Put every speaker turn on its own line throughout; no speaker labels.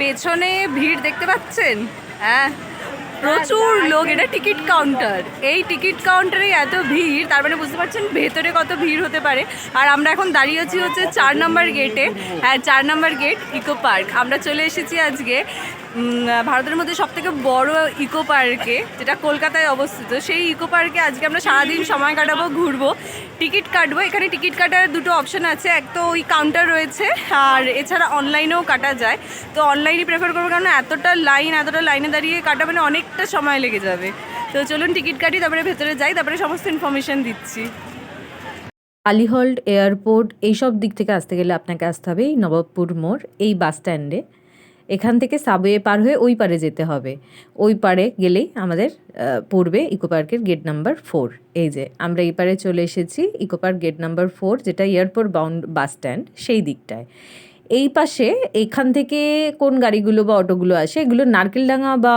পেছনে ভিড় দেখতে পাচ্ছেন? হ্যাঁ প্রচুর লোক। এটা টিকিট কাউন্টার। এই টিকিট কাউন্টারে এত ভিড় তার মানে বুঝতে পারছেন ভেতরে কত ভিড় হতে পারে। আর আমরা এখন দাঁড়িয়ে আছি হচ্ছে চার নম্বর গেটে। হ্যাঁ চার নম্বর গেট ইকো পার্ক। আমরা চলে এসেছি আজকে ভারতের মধ্যে সব থেকে বড় ইকো পার্কে যেটা কলকাতায় অবস্থিত, সেই ইকো পার্কে আজকে আমরা সারাদিন সময় কাটাবো, ঘুরবো। টিকিট কাটবো। এখানে টিকিট কাটার দুটো অপশন আছে, এক তো ওই কাউন্টার রয়েছে, আর এছাড়া অনলাইনেও কাটা যায়। তো অনলাইনে প্রেফার করব কারণ এতটা লাইন এতটা লাইনে দাঁড়িয়ে কাটা মানে অনেকটা সময় লেগে যাবে। তো চলুন টিকিট কাটি, তারপরে ভেতরে যাই, তারপরে সমস্ত ইনফরমেশন দিচ্ছি।
আলিহল্ড এয়ারপোর্ট, এইসব দিক থেকে আসতে গেলে আপনাকে আসতে হবে এই নবাবপুর মোড়, এই বাস স্ট্যান্ডে এখান থেকে সাবওয়ে পার হয়ে ওই পারে যেতে হবে। ওই পারে গেলেই আমাদের পড়বে ইকো পার্কের গেট নাম্বার ফোর এই যে, আমরা এই পারে চলে এসেছি eco park gate number four যেটা এয়ারপোর্ট বাউন্ড বাস স্ট্যান্ড সেই দিকটায়। এই পাশে এখান থেকে কোন গাড়িগুলো বা অটোগুলো আসে, এগুলো নারকেলডাঙ্গা বা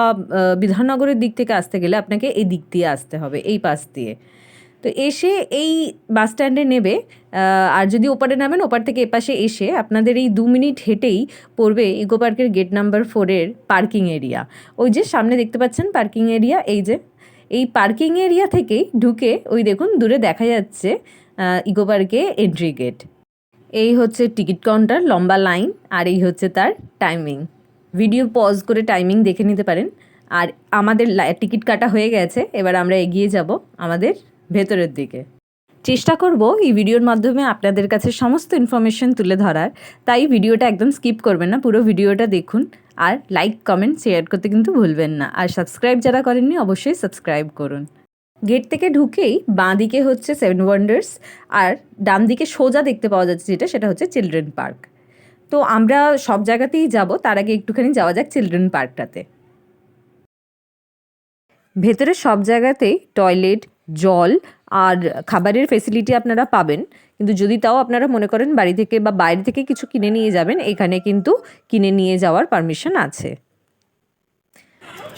বিধাননগরের দিক থেকে আসতে গেলে আপনাকে এই দিক দিয়ে আসতে হবে, এই পাশ দিয়ে। তো এসে এই বাস স্ট্যান্ডে নেবে আর যদি ওপারে নামেন, ওপার থেকে এপাশে এসে আপনাদের এই দু মিনিট হেঁটেই পড়বে ইকো পার্কের গেট নাম্বার ফোরের পার্কিং এরিয়া। ওই যে সামনে দেখতে পাচ্ছেন পার্কিং এরিয়া, এই যে, এই পার্কিং এরিয়া থেকেই ঢুকে ওই দেখুন দূরে দেখা যাচ্ছে ইকো পার্কে এন্ট্রি গেট এই হচ্ছে টিকিট কাউন্টার, লম্বা লাইন, আর এই হচ্ছে তার টাইমিং ভিডিও পজ করে টাইমিং দেখে নিতে পারেন। আর আমাদের টিকিট কাটা হয়ে গেছে, এবার আমরা এগিয়ে যাব আমাদের ভেতরের দিকে। চেষ্টা করব এই ভিডিওর মাধ্যমে আপনাদের কাছে সমস্ত ইনফরমেশন তুলে ধরার। তাই ভিডিওটা একদম স্কিপ করবেন না, পুরো ভিডিওটা দেখুন। আর লাইক কমেন্ট শেয়ার করতে কিন্তু ভুলবেন না। আর সাবস্ক্রাইব যারা করেননি, অবশ্যই সাবস্ক্রাইব করুন। গেট থেকে ঢুকেই বাঁ দিকে হচ্ছে সেভেন ওয়ান্ডার্স আর ডান দিকে সোজা দেখতে পাওয়া যাচ্ছে যেটা, সেটা হচ্ছে চিলড্রেন পার্ক তো আমরা সব জায়গাতেই যাব, তার আগে একটুখানি যাওয়া যাক চিলড্রেন পার্কটাতে ভেতরে সব জায়গাতেই টয়লেট জল আর খাবারের ফেসিলিটি আপনারা পাবেন। কিন্তু যদি তাও আপনারা মনে করেন বাড়ি থেকে বা বাইরে থেকে কিছু কিনে নিয়ে যাবেন, এখানে কিন্তু কিনে নিয়ে যাওয়ার পারমিশন আছে।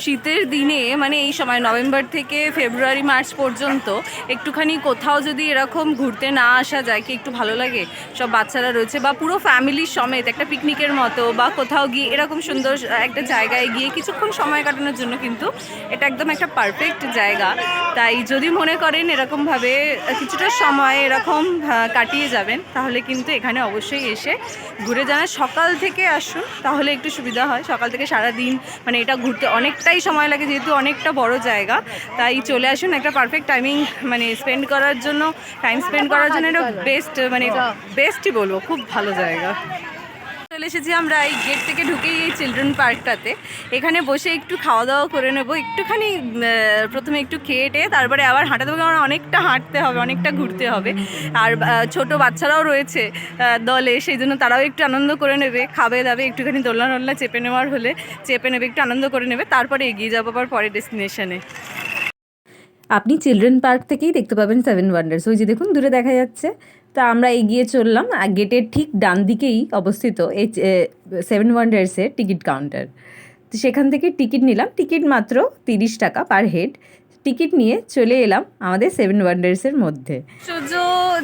শীতের দিনে মানে এই সময় নভেম্বর থেকে ফেব্রুয়ারি, মার্চ পর্যন্ত একটুখানি কোথাও যদি এরকম ঘুরতে না আসা যায়, কি একটু ভালো লাগে? সব বাচ্চারা রয়েছে বা পুরো ফ্যামিলির সমেত একটা পিকনিকের মতো বা কোথাও গিয়ে এরকম সুন্দর একটা জায়গায় গিয়ে কিছুক্ষণ সময় কাটানোর জন্য কিন্তু এটা একদম একটা পারফেক্ট জায়গা। তাই যদি মনে করেন এরকমভাবে কিছুটা সময় এরকম কাটিয়ে যাবেন, তাহলে কিন্তু এখানে অবশ্যই এসে ঘুরে যান সকাল থেকে আসুন। তাহলে একটু সুবিধা হয়। সকাল থেকে সারা দিন মানে এটা ঘুরতে অনেকটাই সময় লাগে যেহেতু অনেকটা বড় জায়গা তাই চলে আসুন একটা পারফেক্ট টাইমিং মানে স্পেন্ড করার জন্য টাইম স্পেন্ড করার জন্য এটা বেস্ট মানে বেস্টই বলব খুব ভালো জায়গা। চলে এসেছি আমরা এই গেট থেকে ঢুকেই এই চিলড্রেন পার্কটাতে এখানে বসে একটু খাওয়া দাওয়া করে নেব। একটুখানি প্রথমে একটু খেয়ে টেয়ে, তারপরে আবার হাঁটাতে দেবো, কারণ অনেকটা হাঁটতে হবে, অনেকটা ঘুরতে হবে। আর ছোট বাচ্চারাও রয়েছে দলে, সেই জন্য তারাও একটু আনন্দ করে নেবে, খাবে দাবে, একটুখানি দোলনা টোলনা চেপে নেওয়ার হলে চেপে নেবে, একটু আনন্দ করে নেবে, তারপরে এগিয়ে যাব আবার পরের ডেস্টিনেশনে
আপনি চিলড্রেন পার্ক থেকেই দেখতে পাবেন সেভেন ওয়ান্ডার্স ওই যে দেখুন, দূরে দেখা যাচ্ছে। তা আমরা এগিয়ে চললাম, আর গেটের ঠিক ডান দিকেই অবস্থিত এই সেভেন ওয়ান্ডার্সের টিকিট কাউন্টার। তো সেখান থেকে টিকিট নিলাম, টিকিট মাত্র তিরিশ টাকা পার হেড। টিকিট নিয়ে চলে এলাম আমাদের সেভেন ওয়ান্ডার্সের মধ্যে।
আশ্চর্য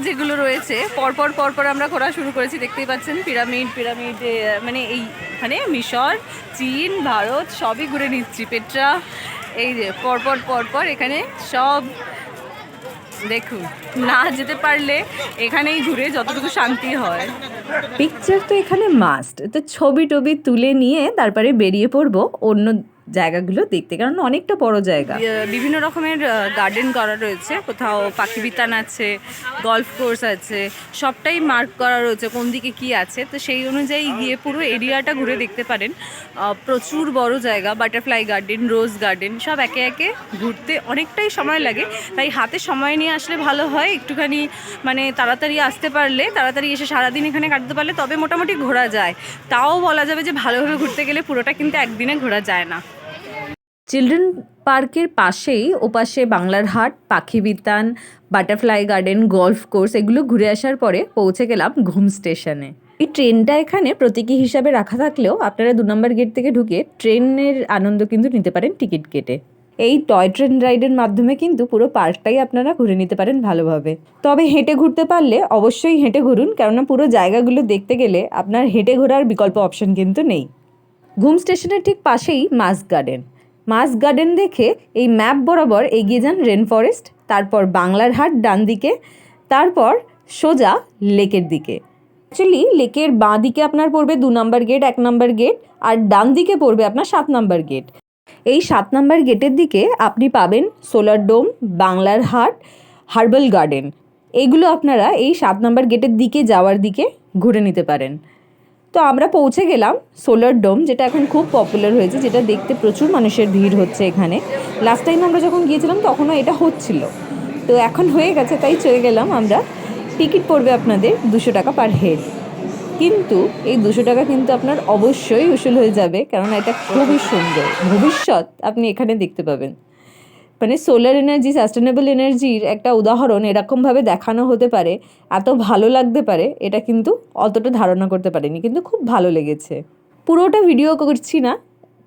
যেগুলো রয়েছে, পরপর পরপর আমরা ঘোরা শুরু করেছি, দেখতেই পাচ্ছেন পিরামিড পিরামিড মানে এই মানে মিশর, চীন, ভারত, সবই ঘুরে নিচ্ছি, পেট্রা, এই যে পরপর পরপর এখানে সব দেখুন, না যেতে পারলে এখানেই ঘুরে যতটুকু শান্তি হয়।
পিকচার তো এখানে মাস্ট তো ছবি টবি তুলে নিয়ে তারপরে বেরিয়ে পড়ব অন্য জায়গাগুলো দেখতে, কারণ অনেকটা বড় জায়গা।
বিভিন্ন রকমের গার্ডেন করা রয়েছে। কোথাও পাখি বিতান আছে গলফ কোর্স আছে, সবটাই মার্ক করা রয়েছে কোন দিকে কি আছে। তো সেই অনুযায়ী গিয়ে পুরো এরিয়াটা ঘুরে দেখতে পারেন। প্রচুর বড় জায়গা বাটারফ্লাই গার্ডেন রোজ গার্ডেন সব একে একে ঘুরতে অনেকটাই সময় লাগে। তাই হাতে সময় নিয়ে আসলে ভালো হয়। একটুখানি মানে তাড়াতাড়ি আসতে পারলে, তাড়াতাড়ি এসে সারাদিন এখানে কাটতে পারলে তবে মোটামুটি ঘোরা যায়। তাও বলা যাবে যে ভালোভাবে ঘুরতে গেলে পুরোটা কিন্তু একদিনে ঘোরা যায় না।
চিলড্রেন পার্কের পাশেই ওপাশে বাংলার হাট, Pakhi Bitan, butterfly garden, golf course এগুলো ঘুরে আসার পরে পৌঁছে গেলাম ঘুম স্টেশনে। এই ট্রেনটা এখানে প্রতীকী হিসাবে রাখা থাকলেও আপনারা দু নম্বর গেট থেকে ঢুকে ট্রেনের আনন্দ কিন্তু নিতে পারেন টিকিট কেটে। এই টয় ট্রেন রাইডের মাধ্যমে কিন্তু পুরো পার্কটাই আপনারা ঘুরে নিতে পারেন ভালোভাবে। তবে হেঁটে ঘুরতে পারলে অবশ্যই হেঁটে ঘুরুন, কেননা পুরো জায়গাগুলো দেখতে গেলে আপনার হেঁটে ঘোরার বিকল্প অপশন কিন্তু নেই। ঘুম স্টেশনের ঠিক পাশেই মাস গার্ডেন। মাস গার্ডেন দেখে এই ম্যাপ বরাবর এগিয়ে যান রেন ফরেস্ট তারপর বাংলার হাট ডান দিকে, তারপর সোজা লেকের দিকে। অ্যাকচুয়ালি লেকের বাঁ দিকে আপনার পড়বে দু নম্বর গেট, এক নম্বর গেট, আর ডান দিকে পড়বে আপনার সাত নম্বর গেট। এই সাত নম্বর গেটের দিকে আপনি পাবেন সোলার ডোম, বাংলার হাট, হার্বাল গার্ডেন। এগুলো আপনারা এই সাত নম্বর গেটের দিকে যাওয়ার দিকে ঘুরে নিতে পারেন। তো আমরা পৌঁছে গেলাম সোলার ডোম যেটা এখন খুব পপুলার হয়েছে, যেটা দেখতে প্রচুর মানুষের ভিড় হচ্ছে এখানে। লাস্ট টাইম আমরা যখন গিয়েছিলাম, তখনও এটা হচ্ছিল। তো এখন হয়ে গেছে, তাই চলে গেলাম আমরা। টিকিট পড়বে আপনাদের দুশো টাকা পার হেড কিন্তু এই দুশো টাকা কিন্তু আপনার অবশ্যই উসুল হয়ে যাবে, কেননা এটা খুবই সুন্দর। ভবিষ্যৎ আপনি এখানে দেখতে পাবেন। মানে সোলার এনার্জি সাস্টেনেবল এনার্জির একটা উদাহরণ এরকমভাবে দেখানো হতে পারে, এত ভালো লাগতে পারে, এটা কিন্তু অতটা ধারণা করতে পারিনি, কিন্তু খুব ভালো লেগেছে। পুরোটা ভিডিও করছি না,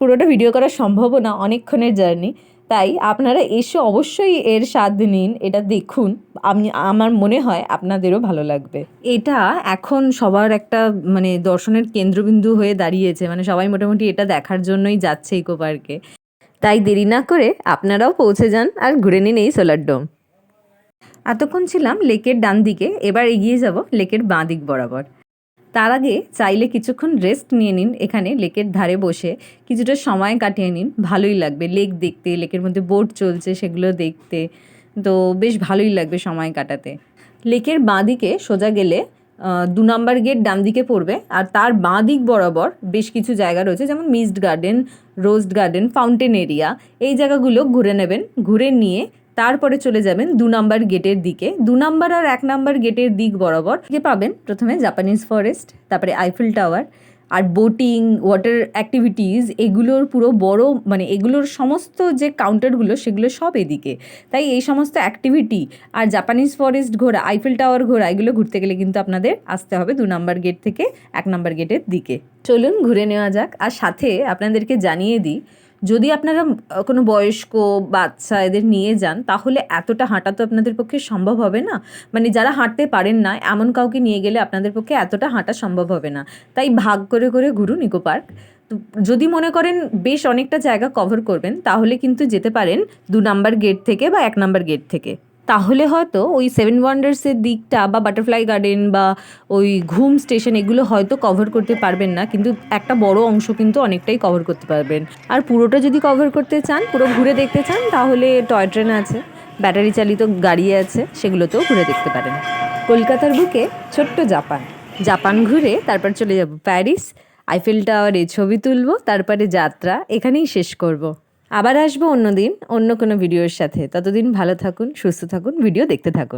পুরোটা ভিডিও করা সম্ভবও না, অনেকক্ষণের জার্নি তাই আপনারা এসে অবশ্যই এর স্বাদ নিন, এটা দেখুন, আমি, আমার মনে হয় আপনাদেরও ভালো লাগবে। এটা এখন সবার একটা মানে দর্শনের কেন্দ্রবিন্দু হয়ে দাঁড়িয়েছে মানে সবাই মোটামুটি এটা দেখার জন্যই যাচ্ছে ইকো পার্কে তাই দেরি না করে আপনারাও পৌঁছে যান আর ঘুরে নিন এই সোলার ডোম। এতক্ষণ ছিলাম লেকের ডান দিকে, এবার এগিয়ে যাব লেকের বাঁ দিক বরাবর। তার আগে চাইলে কিছুক্ষণ রেস্ট নিয়ে নিন এখানে লেকের ধারে বসে, কিছুটা সময় কাটিয়ে নিন, ভালোই লাগবে। লেক দেখতে, লেকের মধ্যে বোট চলছে সেগুলো দেখতে, তো বেশ ভালোই লাগবে সময় কাটাতে। লেকের বাঁ দিকে সোজা গেলে দু নম্বর গেট ডান দিকে পড়বে, আর তার বাঁ দিক বরাবর বেশ কিছু জায়গা রয়েছে, যেমন mist garden rose garden, fountain area. এই জায়গাগুলো ঘুরে নেবেন, ঘুরে নিয়ে তারপরে চলে যাবেন দু নাম্বার গেটের দিকে। দু নাম্বার আর এক নাম্বার গেটের দিক বরাবর গিয়ে পাবেন প্রথমে জাপানিজ ফরেস্ট, তারপরে আইফেল টাওয়ার আর বোটিং ওয়াটার অ্যাক্টিভিটিস এগুলোর পুরো বড় মানে এগুলোর সমস্ত যে কাউন্টারগুলো সেগুলো সব এদিকে। তাই এই সমস্ত অ্যাক্টিভিটি আর জাপানিজ ফরেস্ট ঘোরা আইফেল টাওয়ার ঘোরা, এগুলো ঘুরতে গেলে কিন্তু আপনাদের আসতে হবে দু নম্বর গেট থেকে এক নম্বর গেটের দিকে। চলুন ঘুরে নেওয়া যাক। আর সাথে আপনাদেরকে জানিয়ে দিই যদি আপনারা কোনো বয়স্ক বাচ্চা এদের নিয়ে যান, তাহলে এতটা হাঁটা তো আপনাদের পক্ষে সম্ভব হবে না। মানে যারা হাঁটতে পারেন না, এমন কাউকে নিয়ে গেলে আপনাদের পক্ষে এতটা হাঁটা সম্ভব হবে না। তাই ভাগ করে করে ঘুরুন ইকো পার্ক। তো যদি মনে করেন বেশ অনেকটা জায়গা কভার করবেন, তাহলে কিন্তু যেতে পারেন দু নাম্বার গেট থেকে বা এক নাম্বার গেট থেকে। তাহলে হয়তো ওই সেভেন ওয়ান্ডার্সের দিকটা বা বাটারফ্লাই গার্ডেন বা ওই ঘুম স্টেশন এগুলো হয়তো কভার করতে পারবেন না, কিন্তু একটা বড় অংশ কিন্তু অনেকটাই কভার করতে পারবেন। আর পুরোটা যদি কভার করতে চান, পুরো ঘুরে দেখতে চান, তাহলে টয় ট্রেন আছে ব্যাটারি চালিত গাড়ি আছে, সেগুলোতেও ঘুরে দেখতে পারেন। কলকাতার বুকে ছোট্ট জাপান। জাপান ঘুরে তারপর চলে যাব প্যারিস আইফেল টাওয়ারে ছবি তুলব, তারপরে যাত্রা, এখানেই শেষ করব। আবার আসব অন্যদিন অন্য কোনো ভিডিওর সাথে। ততদিন ভালো থাকুন, সুস্থ থাকুন ভিডিও দেখতে থাকুন।